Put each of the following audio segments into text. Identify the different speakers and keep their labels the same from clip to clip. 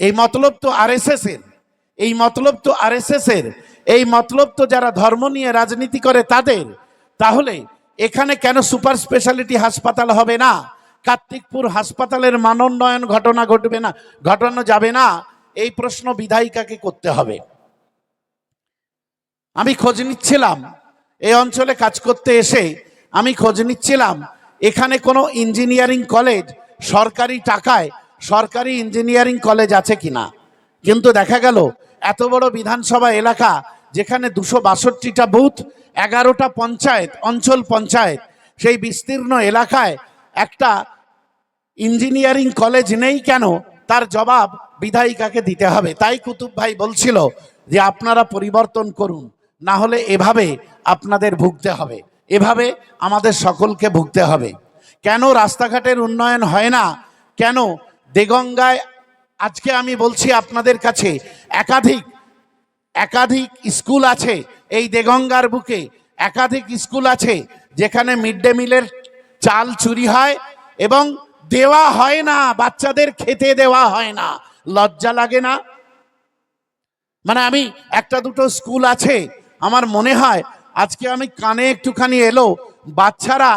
Speaker 1: এই মতলব তো আরএসএস এর এই মতলব তো আরএসএস এর এই মতলব তো যারা ধর্ম নিয়ে রাজনীতি করে তাদের, তাহলে এখানে কেন সুপার স্পেশালিটি হাসপাতাল হবে না? কার্তিকপুর হাসপাতালের মানোন্নয়ন ঘটনা ঘটবে না, ঘটানো যাবে না? এই প্রশ্ন বিধায়িকাকে করতে হবে। আমি খোঁজ নিচ্ছিলাম, এই অঞ্চলে কাজ করতে এসে আমি খোঁজ নিচ্ছিলাম, এখানে কোনো ইঞ্জিনিয়ারিং কলেজ সরকারি টাকায় সরকারি ইঞ্জিনিয়ারিং কলেজ আছে কিনা? কিন্তু দেখা গেল, এত বড় বিধানসভা এলাকা যেখানে দুশো বাষট্টিটা বুথ, এগারোটা পঞ্চায়েত, অঞ্চল পঞ্চায়েত, সেই বিস্তীর্ণ এলাকায় একটা ইঞ্জিনিয়ারিং কলেজ নেই কেন? তার জবাব বিধায়িকাকে দিতে হবে। তাই কুতুব ভাই বলছিল যে, আপনারা পরিবর্তন করুন, না হলে এভাবে আপনাদের ভুগতে হবে। এভাবে আমাদের সকলকে ভুগতে হবে। কেন রাস্তাঘাটের উন্নয়ন হয় না? কেন দেগঙ্গায় আজকে আমি বলছি আপনাদের কাছে একাধিক একাধিক স্কুল আছে এই দেগঙ্গার বুকে, একাধিক স্কুল আছে যেখানে মিড ডে মিলের চাল চুরি হয় এবং দেওয়া হয় না, বাচ্চাদের খেতে দেওয়া হয় না, লজ্জা লাগে না? মানে আমি একটা দুটো স্কুল আছে, আমার মনে হয় আজকে আমি কানে একটুখানি এলো, বাচ্চারা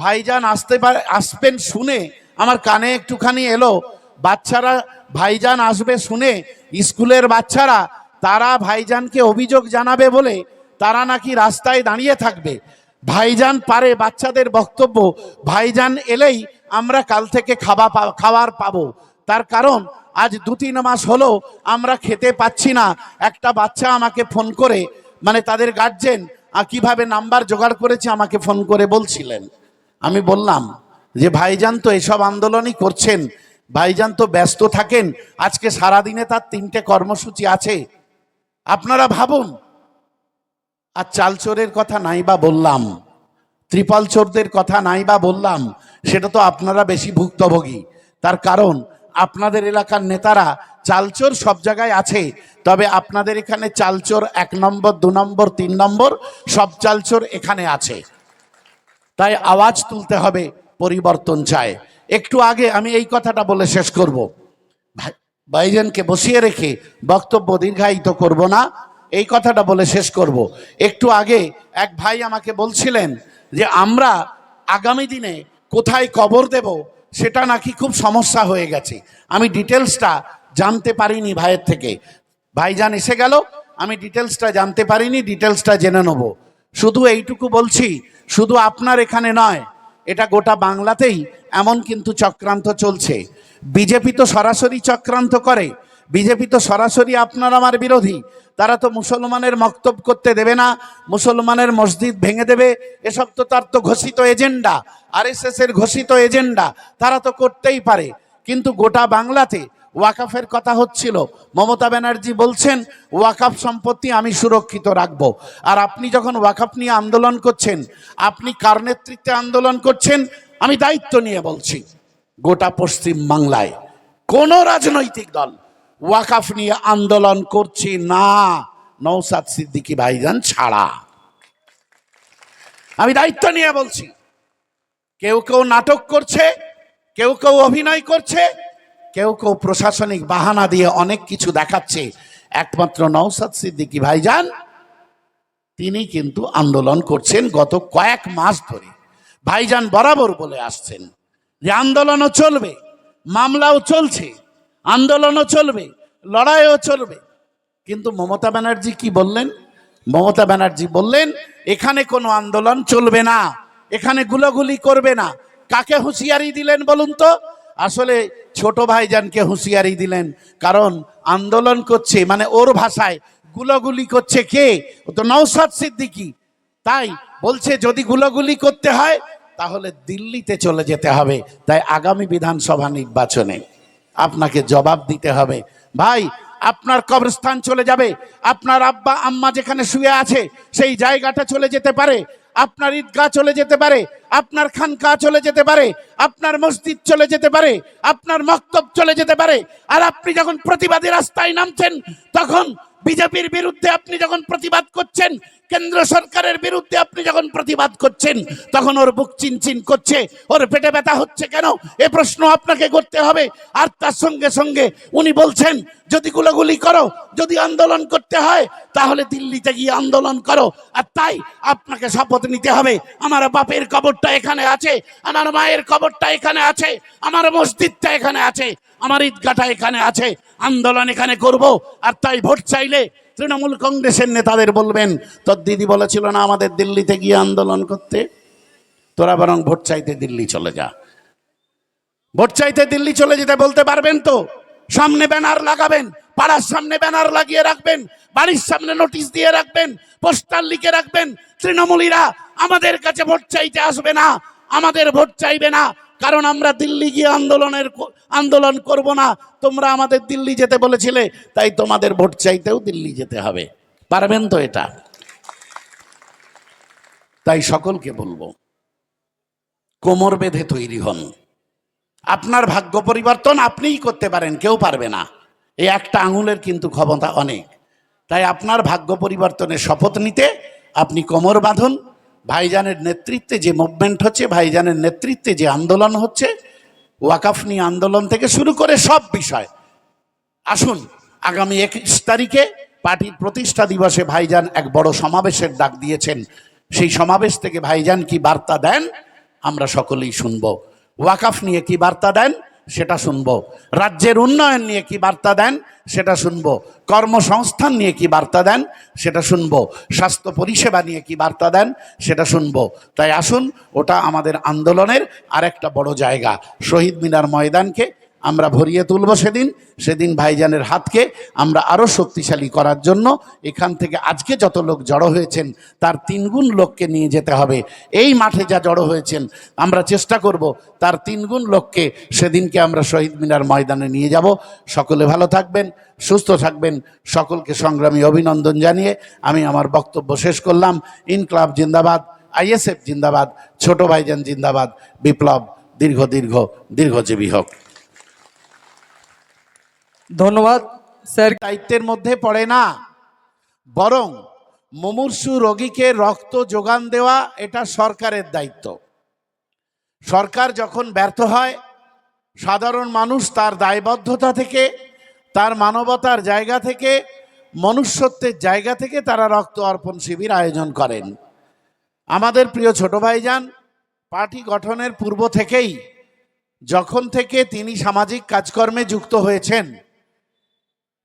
Speaker 1: ভাইজান আসতে পারে, আসবেন শুনে আমার কানে একটুখানি এলো বাচ্চারা ভাইজান আসবে শুনে স্কুলের বাচ্চারা, তারা ভাইজানকে অভিযোগ জানাবে বলে তারা নাকি রাস্তায় দাঁড়িয়ে থাকবে। ভাইজান পারে বাচ্চাদের বক্তব্য, ভাইজান এলেই আমরা কাল থেকে পা- খাবার পাবো। তার কারণ, আজ দু তিন মাস হলো আমরা খেতে পাচ্ছি না। একটা বাচ্চা আমাকে ফোন করে মানে তাদের গার্জেন কীভাবে নাম্বার জোগাড় করেছে আমাকে ফোন করে বলছিলেন। আমি বললাম যে, ভাইজান তো এসব আন্দোলনই করছেন ভাইজান তো ব্যস্ত থাকেন, আজকে সারাদিনে তার তিনটে কর্মসূচি আছে। আপনারা ভাবুন, আর চালচোরের কথা নাই বা বললাম, ত্রিপাল চোরদের কথা নাই বা বললাম, সেটা তো আপনারা বেশি ভুক্তভোগী। তার কারণ, আপনাদের এলাকার নেতারা চালচোর সব জায়গায় আছে, তবে আপনাদের এখানে চালচোর এক নম্বর, দু নম্বর, তিন নম্বর, সব চালচোর এখানে আছে। তাই আওয়াজ তুলতে হবে, পরিবর্তন চায়। একটু আগে আমি এই কথাটা বলে শেষ করব। ভাইজানকে বসিয়ে রেখে বক্তব্য দীর্ঘায়িত করব না, এই কথাটা বলে শেষ করব। একটু আগে এক ভাই আমাকে বলছিলেন যে, আমরা আগামী দিনে কোথায় কবর দেব, সেটা নাকি খুব সমস্যা হয়ে গেছে। আমি ডিটেলসটা জানতে পারিনি ভাইয়ের থেকে। ভাইজান এসে গেল, আমি ডিটেলসটা জানতে পারিনি, ডিটেলসটা জেনে নেব। শুধু এইটুকু বলছি, শুধু আপনার এখানে নয় এটা গোটা বাংলাতেই এমন কিন্তু চক্রান্ত চলছে। বিজেপি তো সরাসরি চক্রান্ত করে। বিজেপি তো সরাসরি আপনার আমার বিরোধী। তারা তো মুসলমানের মক্তব করতে দেবে না, মুসলমানের মসজিদ ভেঙে দেবে। এসব তো তার তো ঘোষিত এজেন্ডা আর এর ঘোষিত এজেন্ডা, তারা তো করতেই পারে। কিন্তু গোটা বাংলাতে ওয়াকাফের কথা হচ্ছিল। মমতা ব্যানার্জি বলছেন, ওয়াকাফ সম্পত্তি আমি সুরক্ষিত রাখব। আর আপনি যখন ওয়াকাফ নিয়ে আন্দোলন করছেন, আপনি কার নেতৃত্বে আন্দোলন করছেন, আমি দায়িত্ব নিয়ে বলছি, গোটা পশ্চিম বাংলায়। কোন রাজনৈতিক দল ওয়াকাফ নিয়ে আন্দোলন করছি না। নৌসাদ সিদ্দিকী ভাইজান ছাড়া। আমি দায়িত্ব নিয়ে বলছি, কেউ কেউ নাটক করছে, কেউ কেউ অভিনয় করছে কেউ কেউ প্রশাসনিক বাহানা দিয়ে অনেক কিছু দেখাচ্ছে। একমাত্র নৌসাদ সিদ্দিকী ভাইজান, তিনি কিন্তু আন্দোলন করছেন গত কয়েক মাস ধরে। ভাইজান বরাবর বলে আসছেন যে আন্দোলনও চলবে, মামলাও চলছে, আন্দোলনও চলবে, লড়াইও চলবে। কিন্তু মমতা ব্যানার্জি কি বললেন? মমতা ব্যানার্জি বললেন, এখানে কোনো আন্দোলন চলবে না, এখানে গুলাগুলি করবে না। কাকে হুঁশিয়ারি দিলেন বলুন তো? আসলে ছোট ভাইজানকে হুঁশিয়ারি দিলেন, কারণ আন্দোলন করছে মানে ওর ভাষায় গুলোগুলি করছে কে? ও তো নৌসাদ সিদ্দিকি। তাই বলছে, যদি গুলোগুলি করতে হয়, তাহলে দিল্লিতে চলে যেতে হবে। তাই আগামী বিধানসভা নির্বাচনে আপনাকে জবাব দিতে হবে। ভাই, আপনার কবরস্থান চলে যাবে। আপনার আব্বা, আম্মা যেখানে শুয়ে আছে, সেই জায়গাটা চলে যেতে পারে। আপনার ঈদগাহ চলে যেতে পারে, আপনার খানকা চলে যেতে পারে, আপনার মসজিদ চলে যেতে পারে, আপনার মক্তব চলে যেতে পারে। আর আপনি যখন প্রতিবাদী রাস্তায় নামছেন, তখন বিজেপির বিরুদ্ধে আপনি যখন প্রতিবাদ করছেন, কেন্দ্র সরকারের বিরুদ্ধে আপনি যখন প্রতিবাদ করছেন, তখন ওর বুক চিনচিন করছে, ওর পেটে ব্যথা হচ্ছে কেন? এ প্রশ্ন আপনাকে করতে হবে। আর তার সঙ্গে সঙ্গে উনি বলছেন, যদি গুলোগুলি করো, যদি আন্দোলন করতে হয়, তাহলে দিল্লিতে গিয়ে আন্দোলন করো। আর তাই আপনাকে শপথ নিতে হবে। আমার বাপের কবরটা এখানে আছে আমার মায়ের কবরটা এখানে আছে, আমার মসজিদটা এখানে আছে। আমার ঈদগাটা এখানে আছে, আন্দোলন এখানে করব, আর তাই ভোট চাইলে তৃণমূল কংগ্রেসের নেতাদের বলবেন, তোর দিদি বলেছিল না আমাদের দিল্লিতে গিয়ে আন্দোলন করতে? তোরা বরং ভোট চাইতে দিল্লি চলে যা। ভোট চাইতে দিল্লি চলে যেতে বলতে পারবেন তো? সামনে ব্যানার লাগাবেন, পাড়ার সামনে ব্যানার লাগিয়ে রাখবেন, বাড়ির সামনে নোটিশ দিয়ে রাখবেন, পোস্টার লিখে রাখবেন, তৃণমূলীরা আমাদের কাছে ভোট চাইতে আসবে না, আমাদের ভোট চাইবে না। কারণ আমরা দিল্লি গিয়ে আন্দোলনের আন্দোলন করব না। তোমরা আমাদের দিল্লি যেতে বলেছিলে, তাই তোমাদের ভোট চাইতেও দিল্লি যেতে হবে। পারবেন তো এটা? তাই সকলকে বলব, কোমর বেঁধে তৈরি হন। আপনার ভাগ্য পরিবর্তন আপনিই করতে পারেন, কেউ পারবে না। এই একটা আঙুলের কিন্তু ক্ষমতা অনেক। তাই আপনার ভাগ্য পরিবর্তনের শপথ নিতে আপনি কোমর বাঁধুন ভাইজানের নেতৃত্বে যে মুভমেন্ট হচ্ছে, ভাইজানের নেতৃত্বে যে আন্দোলন হচ্ছে ওয়াকাফ নিয়ে আন্দোলন থেকে শুরু করে সব বিষয়। আসুন, আগামী একুশ তারিখে পার্টির প্রতিষ্ঠা দিবসে ভাইজান এক বড় সমাবেশের ডাক দিয়েছেন। সেই সমাবেশ থেকে ভাইজান কি বার্তা দেন, আমরা সকলেই শুনব। ওয়াকাফ নিয়ে কি বার্তা দেন, সেটা শুনব। রাজ্যের উন্নয়ন নিয়ে কি বার্তা দেন সেটা শুনব। কর্মসংস্থান নিয়ে কি বার্তা দেন? সেটা শুনব। স্বাস্থ্য পরিষেবা নিয়ে কি বার্তা দেন? সেটা শুনব। তাই আসুন, ওটা আমাদের আন্দোলনের আরেকটা বড় জায়গা, শহীদ মিনার ময়দানকে আমরা ভরিয়ে তুলব সেদিন সেদিন ভাইজানের হাতকে আমরা আরও শক্তিশালী করার জন্য এখান থেকে আজকে যত লোক জড়ো হয়েছেন, তার তিনগুণ লোককে নিয়ে যেতে হবে। এই মাঠে যা জড়ো হয়েছেন, আমরা চেষ্টা করব তার তিনগুণ লোককে সেদিনকে আমরা শহীদ মিনার ময়দানে নিয়ে যাব। সকলে ভালো থাকবেন, সুস্থ থাকবেন, সকলকে সংগ্রামী অভিনন্দন জানিয়ে আমি আমার বক্তব্য শেষ করলাম। ইনক্লাব জিন্দাবাদ, আইএসএফ জিন্দাবাদ, ছোট ভাইজান জিন্দাবাদ, বিপ্লব দীর্ঘ দীর্ঘ দীর্ঘজীবী হোক।
Speaker 2: ধন্যবাদ, স্যার।
Speaker 1: দায়িত্বের মধ্যে পড়ে না। বরং মুমূর্ষু রোগীকে রক্ত যোগান দেওয়া এটা সরকারের দায়িত্ব। সরকার যখন ব্যর্থ হয়, সাধারণ মানুষ তার দায়বদ্ধতা থেকে, তার মানবতার জায়গা থেকে, মনুষ্যত্বের জায়গা থেকে তারা রক্ত অর্পণ শিবির আয়োজন করেন। আমাদের প্রিয় ছোট ভাইজান, পার্টি গঠনের পূর্ব থেকেই যখন থেকে তিনি সামাজিক কাজকর্মে যুক্ত হয়েছেন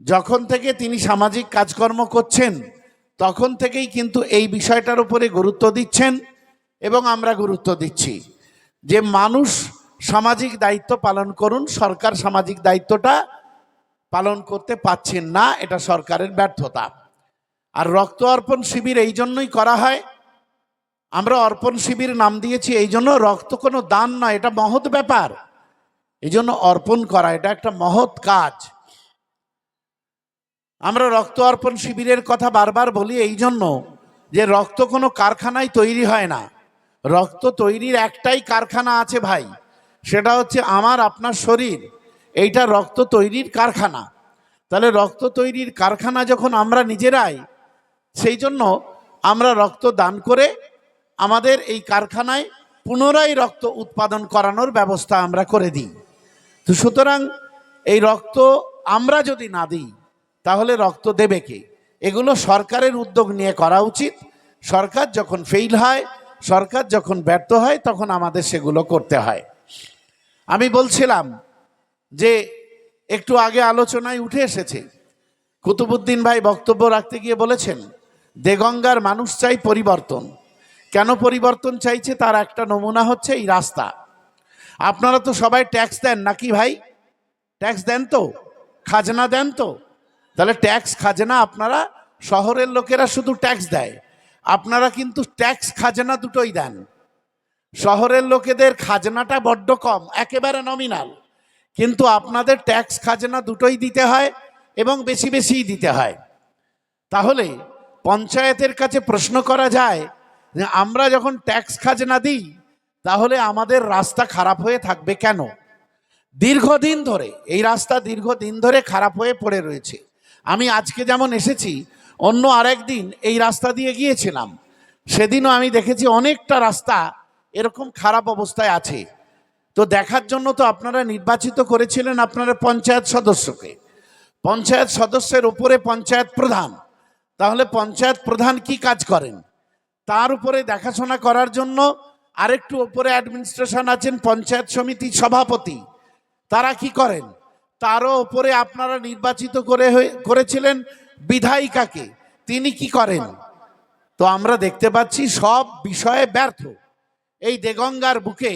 Speaker 1: যখন থেকে তিনি সামাজিক কাজকর্ম করছেন, তখন থেকেই কিন্তু এই বিষয়টার উপরে গুরুত্ব দিচ্ছেন এবং আমরা গুরুত্ব দিচ্ছি। যে মানুষ সামাজিক দায়িত্ব পালন করুন, সরকার সামাজিক দায়িত্বটা পালন করতে পাচ্ছেন না, এটা সরকারের ব্যর্থতা। আর রক্ত অর্পণ শিবির এই জন্যই করা হয়। আমরা অর্পণ শিবির নাম দিয়েছি, এই জন্য রক্ত কোনো দান নয় এটা মহৎ ব্যাপার। এই জন্য অর্পণ করা, এটা একটা মহৎ কাজ। আমরা রক্ত অর্পণ শিবিরের কথা বারবার বলি এই জন্য যে রক্ত কোনো কারখানায় তৈরি হয় না। রক্ত তৈরির একটাই কারখানা আছে ভাই, সেটা হচ্ছে আমার, আপনার শরীর। এইটা রক্ত তৈরির কারখানা। তাহলে রক্ত তৈরির কারখানা যখন আমরা নিজেরাই, সেই জন্য আমরা রক্ত দান করে আমাদের এই কারখানায় পুনরায় রক্ত উৎপাদন করানোর ব্যবস্থা আমরা করে দিই। তো সুতরাং এই রক্ত আমরা যদি না দিই তাহলে রক্ত দেবে কে? এগুলো সরকারের উদ্যোগ নিয়ে করা উচিত। সরকার যখন ফেইল হয়, সরকার যখন ব্যর্থ হয়, তখন আমাদের সেগুলো করতে হয়। আমি বলছিলাম যে একটু আগে আলোচনায় উঠে এসেছে। কুতুবুদ্দিন ভাই বক্তব্য রাখতে গিয়ে বলেছেন, দেগঙ্গার মানুষ চাই পরিবর্তন। কেন পরিবর্তন চাইছে? তার একটা নমুনা হচ্ছে এই রাস্তা। আপনারা তো সবাই ট্যাক্স দেন নাকি ভাই? ট্যাক্স দেন তো? খাজনা দেন তো? তাহলে ট্যাক্স খাজনা আপনারা শহরের লোকেরা শুধু ট্যাক্স দেয়। আপনারা কিন্তু ট্যাক্স খাজনা দুটোই দেন। শহরের লোকেদের খাজনাটা বড্ড কম, একেবারে নমিনাল কিন্তু আপনাদের ট্যাক্স খাজনা দুটোই দিতে হয় এবং বেশি বেশিই দিতে হয়। তাহলে পঞ্চায়েতের কাছে প্রশ্ন করা যায় যে আমরা যখন ট্যাক্স খাজনা দিই, তাহলে আমাদের রাস্তা খারাপ হয়ে থাকবে কেন? দীর্ঘদিন ধরে, এই রাস্তা দীর্ঘদিন ধরে খারাপ হয়ে পড়ে রয়েছে। আমি আজকে যেমন এসেছি, অন্য আরেক দিন এই রাস্তা দিয়ে গিয়েছিলাম। সেদিনও আমি দেখেছি অনেকটা রাস্তা এরকম খারাপ অবস্থায় আছে। তো দেখার জন্য তো আপনারা নির্বাচিত করেছিলেন আপনারা পঞ্চায়েত সদস্যকে। পঞ্চায়েত সদস্যের উপরে পঞ্চায়েত প্রধান। তাহলে পঞ্চায়েত প্রধান কি কাজ করেন? তার উপরে দেখাশোনা করার জন্য আরেকটু উপরে অ্যাডমিনিস্ট্রেশন আছেন পঞ্চায়েত সমিতি সভাপতি। তারা কি করেন? তারও উপরে আপনারা নির্বাচিত করে করেছিলেন বিধায়িকাকে। তিনি কি করেন? তো আমরা দেখতে পাচ্ছি সব বিষয়ে ব্যর্থ। এই দেগঙ্গার বুকে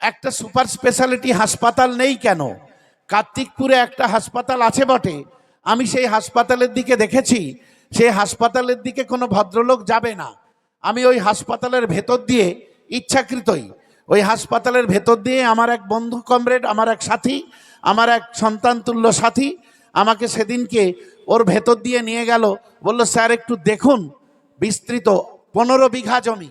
Speaker 1: একটা সুপার স্পেশালিটি হাসপাতাল নেই কেন? কার্তিকপুরে একটা হাসপাতাল আছে বটে। আমি সেই হাসপাতালের দিকে দেখেছি। সেই হাসপাতালের দিকে কোনো ভদ্রলোক যাবে না। আমি ওই হাসপাতালের ভেতর দিয়ে ইচ্ছাকৃতই। ওই হাসপাতালের ভেতর দিয়ে আমার এক বন্ধু কমরেড, আমার এক সাথী আমার এক সন্তানতুল্য সাথী আমাকে সেদিনকে ওর ভেতর দিয়ে নিয়ে গেল। বলল, স্যার, একটু দেখুন, বিস্তৃত, পনেরো বিঘা জমি।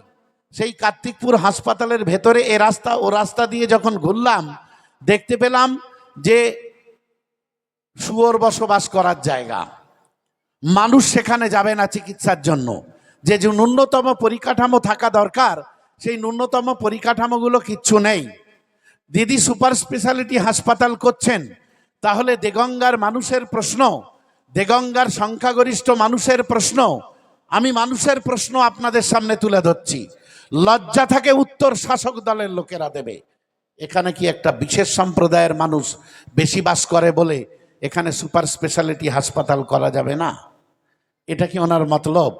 Speaker 1: সেই কার্তিকপুর হাসপাতালের ভেতরে এ রাস্তা, ও রাস্তা দিয়ে যখন ঘুরলাম, দেখতে পেলাম যে শুয়োর বসবাস করার জায়গা। মানুষ সেখানে যাবে না চিকিৎসার জন্য। যে যে ন্যূনতম পরিকাঠামো থাকা দরকার, সেই ন্যূনতম পরিকাঠামোগুলো কিচ্ছু নেই। দিদি সুপার স্পেশালিটি হাসপাতাল করছেন, তাহলে দেগঙ্গার মানুষের প্রশ্ন, দেগঙ্গার সংখ্যাগরিষ্ঠ মানুষের প্রশ্ন, আমি মানুষের প্রশ্ন আপনাদের সামনে তুলে ধরছি। লজ্জা থাকে উত্তর শাসক দলের লোকেরা দেবে। এখানে কি একটা বিশেষ সম্প্রদায়ের মানুষ বেশি বাস করে বলে এখানে সুপার স্পেশালিটি হাসপাতাল করা যাবে না? এটা কি ওনার মতলব?